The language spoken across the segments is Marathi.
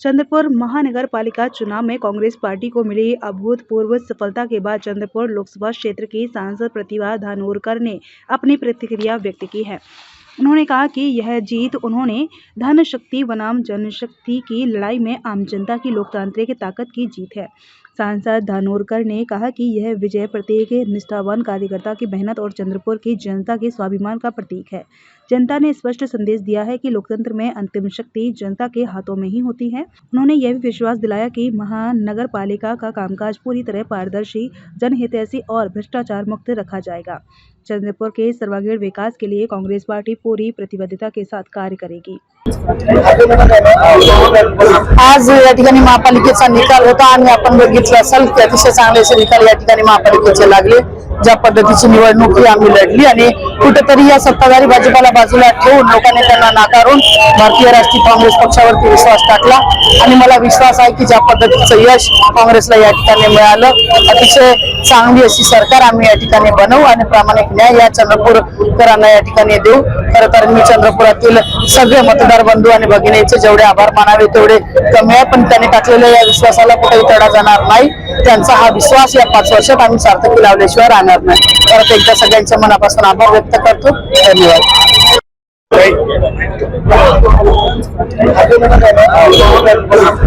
चंद्रपुर महानगर पालिका चुनाव में कांग्रेस पार्टी को मिली अभूतपूर्व सफलता के बाद चंद्रपुर लोकसभा क्षेत्र की सांसद प्रतिभा धानोरकर ने अपनी प्रतिक्रिया व्यक्त की है। उन्होंने कहा कि यह जीत उन्होंने धन शक्ति बनाम जनशक्ति की लड़ाई में आम जनता की लोकतांत्रिक ताकत की जीत है। सांसद धानोरकर ने कहा कि यह विजय प्रत्येक निष्ठावान कार्यकर्ता की मेहनत और चंद्रपुर की जनता के स्वाभिमान का प्रतीक है। जनता ने स्पष्ट संदेश दिया है कि लोकतंत्र में अंतिम शक्ति जनता के हाथों में ही होती है। उन्होंने यह भी विश्वास दिलाया कि महानगर पालिका का कामकाज पूरी तरह पारदर्शी जनहितैषी और भ्रष्टाचार मुक्त रखा जाएगा। चंद्रपुर के सर्वांगीण विकास के लिए कांग्रेस पार्टी पूरी प्रतिबद्धता के साथ कार्य करेगी। आज महापालिकेचा निकाल होता आणि आपण असेल की अतिशय चांगले असे निकाल या ठिकाणी महापालिकेचे लागले. ज्या पद्धतीची निवडणूक ही आम्ही लढली आणि कुठेतरी या सत्ताधारी भाजपाला बाजूला ठेवून लोकांनी त्यांना नाकारून भारतीय राष्ट्रीय काँग्रेस पक्षावरती विश्वास टाकला. आणि मला विश्वास आहे की ज्या पद्धतीचं यश काँग्रेसला या ठिकाणी मिळालं. अतिशय चांगली अशी सरकार आम्ही या ठिकाणी बनवू आणि प्रामाणिक न्याय या चंद्रपूरकरांना या ठिकाणी देऊ. खर तर मी चंद्रपुरातील सगळे मतदार बंधू आणि भगिनीचे जेवढे आभार मानावे तेवढे कमी आहे पण त्यांनी टाकलेल्या या विश्वासाला कुठेही तडा जाणार नाही. त्यांचा हा विश्वास या पाच वर्षात आम्ही सार्थकी लावल्याशिवाय राहणार नाही. परत एकदा सगळ्यांच्या मनापासून आभार व्यक्त करतो. धन्यवाद.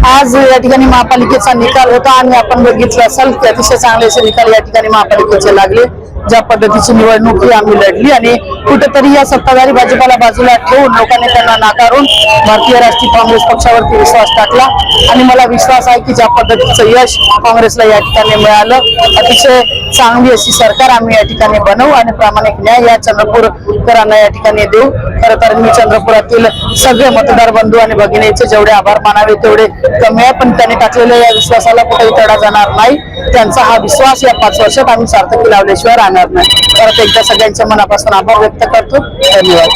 आज या ठिकाणी महापालिकेचा निकाल होता आणि आपण बघितलं असाल की अतिशय चांगले असे निकाल या ठिकाणी महापालिकेचे लागले. ज्या पद्धतीची निवडणूक ही आम्ही लढली आणि कुठेतरी या सत्ताधारी भाजपाला बाजूला ठेवून लोकांनी त्यांना नाकारून भारतीय राष्ट्रीय काँग्रेस पक्षावरती विश्वास टाकला. आणि मला विश्वास आहे की ज्या पद्धतीचं यश काँग्रेसला या ठिकाणी मिळालं. अतिशय चांगली अशी सरकार आम्ही या ठिकाणी बनवू आणि प्रामाणिक न्याय या चंद्रपूरकरांना या ठिकाणी देऊ. खरं तर मी चंद्रपुरातील सगळे मतदार बंधू आणि भगिनीचे जेवढे आभार मानावे तेवढे कमी आहे पण त्यांनी टाकलेल्या या विश्वासाला कुठेही तडा जाणार नाही. त्यांचा हा विश्वास या पाच वर्षात आम्ही सार्थकी लावल्याशिवाय राहणार नाही. परत एकदा सगळ्यांच्या मनापासून आभार व्यक्त करतो. धन्यवाद.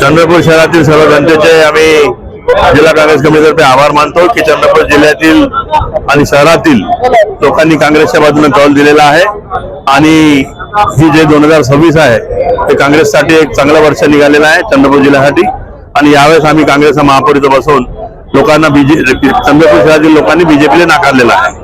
चंद्रपूर शहरातील सर्व जनतेचे आम्ही जिल्हा काँग्रेस कमिटीतर्फे आभार मानतो की चंद्रपूर जिल्ह्यातील आणि शहरातील लोकांनी काँग्रेसच्या बाजूने कौल दिलेला आहे. आणि ही जे दोन हजार सव्वीस आहे ते काँग्रेससाठी एक चांगलं वर्ष निघालेलं आहे चंद्रपूर जिल्ह्यासाठी. आणि यावेळेस आम्ही काँग्रेसचा महापौर इथं बसून लोकांना बीजे चंद्रपूर शहरातील लोकांनी बीजेपीला नाकारलेला आहे.